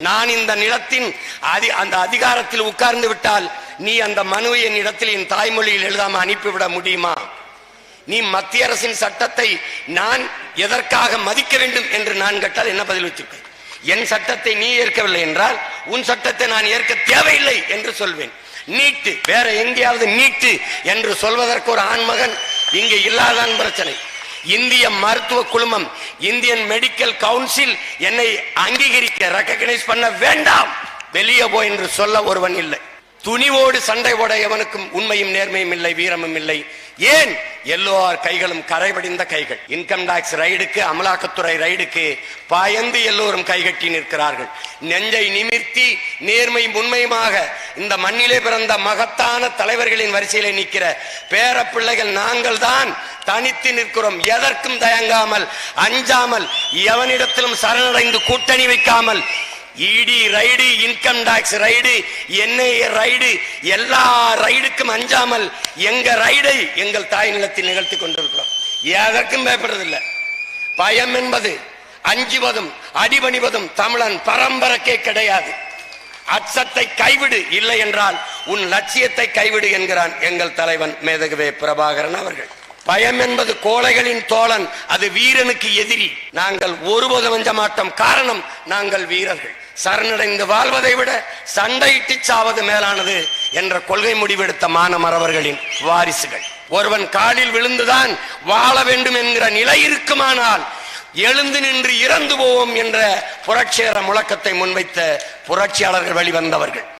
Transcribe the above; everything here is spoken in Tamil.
நான் இந்த நிலத்தின் அதி அந்த அதிகாரத்தில் உட்கார்ந்து விட்டால் நீ அந்த மனுவை என் இடத்தில் என் தாய்மொழியில் எழுதாம அனுப்பிவிட முடியுமா? நீ மத்திய அரசின் சட்டத்தை நான் எதற்காக மதிக்க வேண்டும் என்று நான் கேட்டால் என்ன பதில் வச்சிருக்கேன் என் சட்டத்தை நீ ஏற்கவில்லை என்றால் உன் சட்டத்தை நான் ஏற்க தேவையில்லை என்று சொல்வேன். நீட்டு வேற எங்கேயாவது நீட்டு என்று சொல்வதற்கு ஒரு ஆண்மகன் இங்கே இல்லாதான் பிரச்சனை. இந்திய மருத்துவ குழுமம் இந்தியன் மெடிக்கல் கவுன்சில் என்னை அங்கீகரிக்க ரெக்கக்னைஸ் பண்ண வேண்டாம். வெளியே போ என்று சொல்ல ஒருவன் இல்லை. துணிவோடு சண்டை போட எவனுக்கும் உண்மையும் நேர்மையும் இல்லை வீரமும் இல்லை. ஏன்? எல்லோர் கைகளும் கரைபடிந்த கைகள். இன்கம் டாக்ஸ் ரைடுக்கு அமலாக்கத்துறை ரைடுக்கு பயந்து எல்லோரும் கைகட்டி நிற்கிறார்கள். நெஞ்சை நிமிர்த்தி நேர்மையும் உண்மையுமாக இந்த மண்ணிலே பிறந்த மகத்தான தலைவர்களின் வரிசையிலே நிற்கிற பேர பிள்ளைகள் நாங்கள் தான் தனித்து நிற்கிறோம். எதற்கும் தயங்காமல் அஞ்சாமல் எவனிடத்திலும் சரணடைந்து கூட்டணி வைக்காமல் ED raid income tax raid NIA raid எல்லா ரைடுக்கும் அஞ்சாமல் எங்க ரைடை எங்கள் தாய் நிலத்தில் நிகழ்த்தி கொண்டிருக்கிறோம். எதற்கும் பயப்படுறதில்லை. பயம் என்பது அஞ்சுவதும் அடிபணிவதும் தமிழன் பரம்பரைக்கே கிடையாது. அச்சத்தை கைவிடு இல்லை என்றால் உன் லட்சியத்தை கைவிடு என்கிறான் எங்கள் தலைவன் மேதகவே பிரபாகரன் அவர்கள். பயம் என்பது கோழைகளின் தோழன் அது வீரனுக்கு எதிரி. நாங்கள் ஒருபோதும் அஞ்ச மாட்டோம். காரணம் நாங்கள் வீரர்கள். சரணடைந்து வாழ்வதை விட சண்டையிட்டு சாவது மேலானது என்ற கொள்கை முடிவெடுத்த மானமரவர்களின் வாரிசுகள். ஒருவன் காலில் விழுந்துதான் வாழ வேண்டும் என்கிற நிலை இருக்குமானால் எழுந்து நின்று இறந்து போவோம் என்ற புரட்சிகர முழக்கத்தை முன்வைத்த புரட்சியாளர்கள் வெளிவந்தவர்கள்.